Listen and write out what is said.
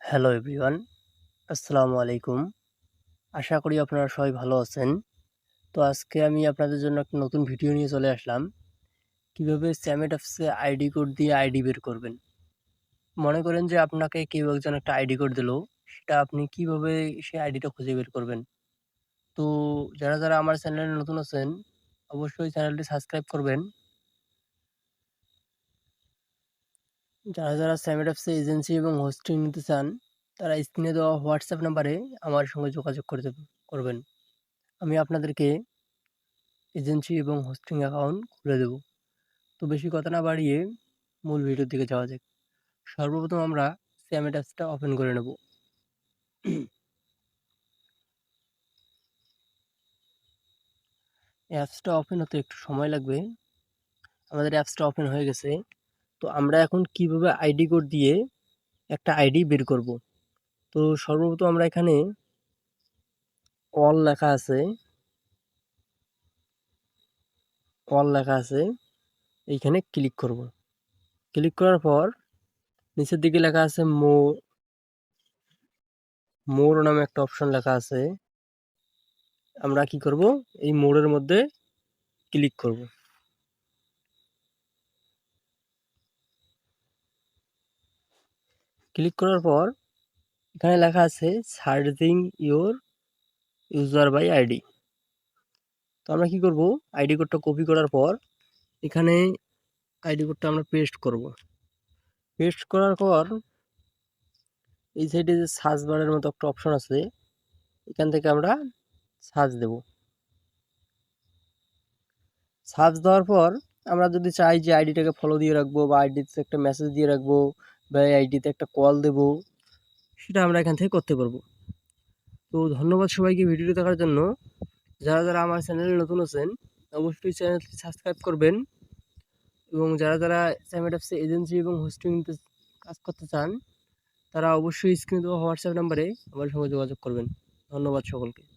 Hello everyone আসসালামু আলাইকুম আশা করি আপনারা সবাই ভালো আছেন। তো আজকে আমি আপনাদের জন্য একটা নতুন ভিডিও নিয়ে চলে আসলাম। কীভাবে স্যামেট অ্যাপসে আইডি কোড দিয়ে আইডি বের করবেন। মনে করেন যে আপনাকে কেউ একজন একটা আইডি কোড দিল, সেটা আপনি কীভাবে সেই আইডিটা খুঁজে বের করবেন। তো যারা যারা আমার চ্যানেলে নতুন আছেন, অবশ্যই চ্যানেলটি সাবস্ক্রাইব করবেন। যারা যারা স্যামেট অ্যাপসে এজেন্সি এবং হোস্টিং নিতে চান, তারা স্ক্রিনে দেওয়া হোয়াটসঅ্যাপ নাম্বারে আমার সঙ্গে যোগাযোগ করতে করবেন। আমি আপনাদেরকে এজেন্সি এবং হোস্টিং অ্যাকাউন্ট খুলে দেব। তো বেশি কথা না বাড়িয়ে মূল ভিডিওর দিকে যাওয়া যাক। সর্বপ্রথম আমরা স্যামেট অ্যাপসটা ওপেন করে নেব। অ্যাপসটা ওপেন হতে একটু সময় লাগবে। আমাদের অ্যাপসটা ওপেন হয়ে গেছে। তো আমরা এখন কীভাবে আইডি কোড দিয়ে একটা আইডি বের করব? তো সর্বপ্রথম আমরা এখানে অল লেখা আছে। অল লেখা আছে। এইখানে ক্লিক করব। ক্লিক করার পর নিচের দিকে লেখা আছে মো মোর নামে একটা অপশন লেখা আছে। আমরা কি করব? এই মোড়ের মধ্যে ক্লিক করব। ক্লিক করার পর এখানে লেখা আছে searching your user by ID. তো আমরা কি করব? আইডি কোডটা কপি করার পর এখানে আইডি কোডটা আমরা পেস্ট করব। পেস্ট করার পর এই সাইডে যে সার্চ বারের মতো একটা অপশন আছে, এখান থেকে আমরা সার্চ দেব। সার্চ দেওয়ার পর আমরা যদি চাই যে আইডিটাকে ফলো দিয়ে রাখব বা আইডিতে একটা মেসেজ দিয়ে রাখব বা আইডিতে একটা কল দেব। সেটা আমরা এখান থেকে করতে পারব। তো ধন্যবাদ সবাইকে ভিডিওটি দেখার জন্য। যারা যারা আমার চ্যানেলে নতুন আছেন, অবশ্যই চ্যানেলটি সাবস্ক্রাইব করবেন। এবং যারা যারা স্যামেট অ্যাপসে এজেন্সি এবং হোস্টিং কাজ করতে চান, তারা অবশ্যই স্ক্রিনে দেওয়া হোয়াটসঅ্যাপ নাম্বারে আমার সঙ্গে যোগাযোগ করবেন। ধন্যবাদ সকলকে।